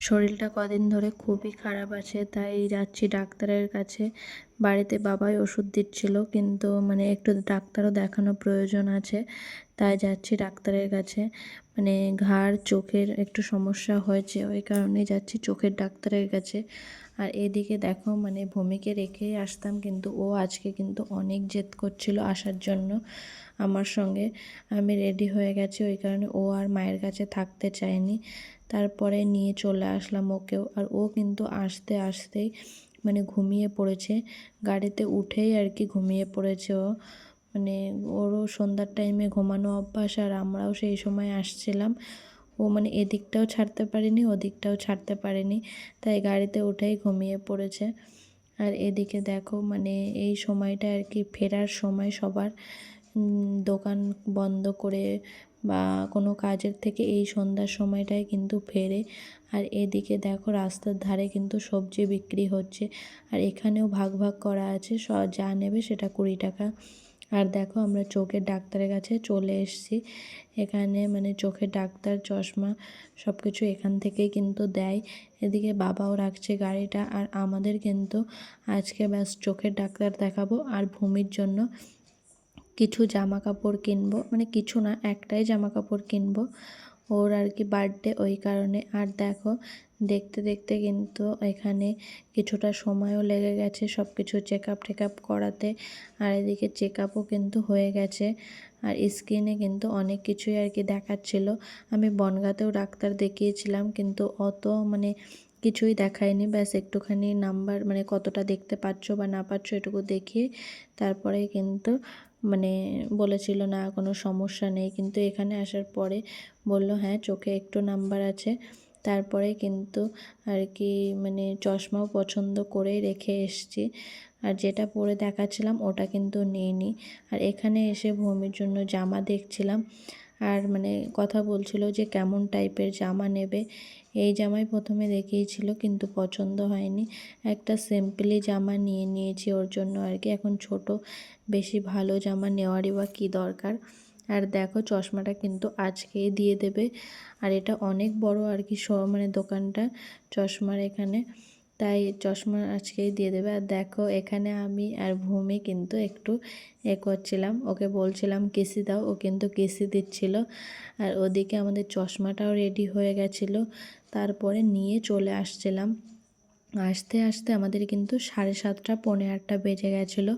শরীরটা কদিন ধরে খুবই খারাপ আছে তাই যাচ্ছি ডাক্তারের কাছে। বাড়িতে বাবাই ওষুধ দিচ্ছিল, কিন্তু মানে একটু ডাক্তারও দেখানো প্রয়োজন আছে, তাই যাচ্ছি ডাক্তারের কাছে। মানে ঘাড়, চোখের একটু সমস্যা হয়েছে, ওই কারণেই যাচ্ছি চোখের ডাক্তারের কাছে। আর এদিকে দেখো মানে ভূমিকে রেখেই আসতাম, কিন্তু ও আজকে কিন্তু অনেক জেদ করছিল আসার জন্য আমার সঙ্গে। আমি রেডি হয়ে গেছি, ওই কারণে ও আর মায়ের কাছে থাকতে চায়নি। তারপরে নিয়ে চলে আসলাম ওকেও, আর ও কিন্তু আসতে, আসতেই মানে ঘুমিয়ে পড়েছে। গাড়িতে উঠেই আর কি ঘুমিয়ে পড়েছে ও। মানে ওরও সন্ধ্যার টাইমে ঘুমানো অভ্যাস আর আমরাও সেই সময় আসছিলাম। ও মানে এদিকটাও ছাড়তে পারিনি, ওদিকটাও ছাড়তে পারিনি। তাই গাড়িতে উঠেই ঘুমিয়ে পড়েছে। আর এদিকে দেখো মানে এই সময়টা আর কি ফেরার সময় সবার দোকান বন্ধ করে বা কোনো কাজের থেকে এই সন্ধ্যার সময়টায় কিন্তু ফেরে। আর এদিকে দেখো রাস্তার ধারে কিন্তু সবজি বিক্রি হচ্ছে। আর এখানেও ভাগ ভাগ করা আছে, স, যা নেবে সেটা কুড়ি টাকা। আর দেখো আমরা চোখের ডাক্তারের কাছে চলে এসেছি। এখানে মানে চোখের ডাক্তার, চশমা সব কিছু এখান থেকেই কিন্তু দেয়। এদিকে বাবাও রাখছে গাড়িটা। আর আমাদের কিন্তু আজকে ব্যাস চোখের ডাক্তার দেখাবো আর ভূমির জন্য। কিছু জামা কাপড় কিনবো মানে কিছু না, একটাই জামা কাপড় কিনবো ওর আর কি বার্থডে ওই কারণে। আর দেখো, দেখতে দেখতে কিন্তু এখানে কিছুটা সময়ও লেগে গেছে সব কিছু চেক আপ টেক আপ করাতে। আর এদিকে চেক আপও কিন্তু হয়ে গেছে। আর স্ক্রিনে কিন্তু অনেক কিছুই আর কি দেখাচ্ছিল। আমি বনগাতেও ডাক্তার দেখিয়েছিলাম কিন্তু অত মানে কিছুই দেখায়নি। ব্যাস একটুখানি নাম্বার মানে কতটা দেখতে পাচ্ছ বা না পাচ্ছ এটুকু দেখিয়ে তারপরে কিন্তু মানে বলেছিল, না, কোনো সমস্যা নেই। কিন্তু এখানে আসার পরে বলল হ্যাঁ চোখে একটু নাম্বার আছে। তারপরে কিন্তু আর কি মানে চশমাও পছন্দ করে রেখে এসছি। আর যেটা পরে দেখাচ্ছিলাম, ওটা কিন্তু নিইনি। আর এখানে এসে ভূমির জন্য জামা দেখছিলাম। আর মানে কথা বলছিল যে কেমন টাইপের জামা নেবে। এই জামাই প্রথমে দেখিয়েছিল, কিন্তু পছন্দ হয়নি। একটা সিম্পলি জামা নিয়ে নিয়েছি ওর জন্য আর কি। এখন ছোট, বেশি ভালো জামা নেওয়ারই বা কী দরকার? আর দেখো চশমাটা কিন্তু আজকেই দিয়ে দেবে। আর এটা অনেক বড় আর কি সব মানে দোকানটা চশমার এখানে। তাই চশমা আজকেই দিয়ে দেবে। আর দেখো, এখানে আমি আর ভূমি কিন্তু একটু এ করছিলাম। ওকে বলছিলাম, কেসি দাও। ও কিন্তু কেসি দিচ্ছিল। আর ওদিকে আমাদের চশমাটাও রেডি হয়ে গেছিল। তারপরে নিয়ে চলে আসছিলাম। আসতে আসতে আমাদের কিন্তু সাড়ে সাতটা, পৌনে আটটা বেজে গেছিল।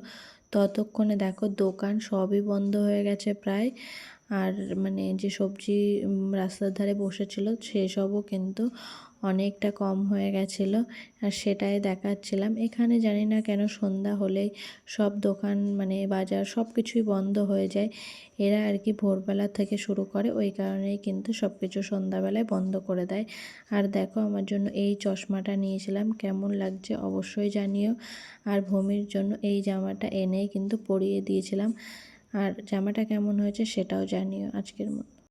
ততক্ষণে দেখো, দোকান সবই বন্ধ হয়ে গেছে প্রায়। আর মানে যে সবজি রাস্তার ধারে বসেছিল, সেসবও কিন্তু অনেকটা কম হয়ে গেছিল, আর সেটাই দেখাচ্ছিলাম। এখানে জানি না কেন সন্ধ্যা হলেই সব দোকান মানে বাজার সব কিছুই বন্ধ হয়ে যায়। এরা আর কি ভোরবেলা থেকে শুরু করে, ওই কারণেই কিন্তু সব কিছু সন্ধ্যাবেলায় বন্ধ করে দেয়। আর দেখো, আমার জন্য এই চশমাটা নিয়েছিলাম, কেমন লাগছে অবশ্যই জানিও। আর ভূমির জন্য এই জামাটা এনেই কিন্তু পরিয়ে দিয়েছিলাম। আর জামাটা কেমন হয়েছে সেটাও জানিও আজকের মতো।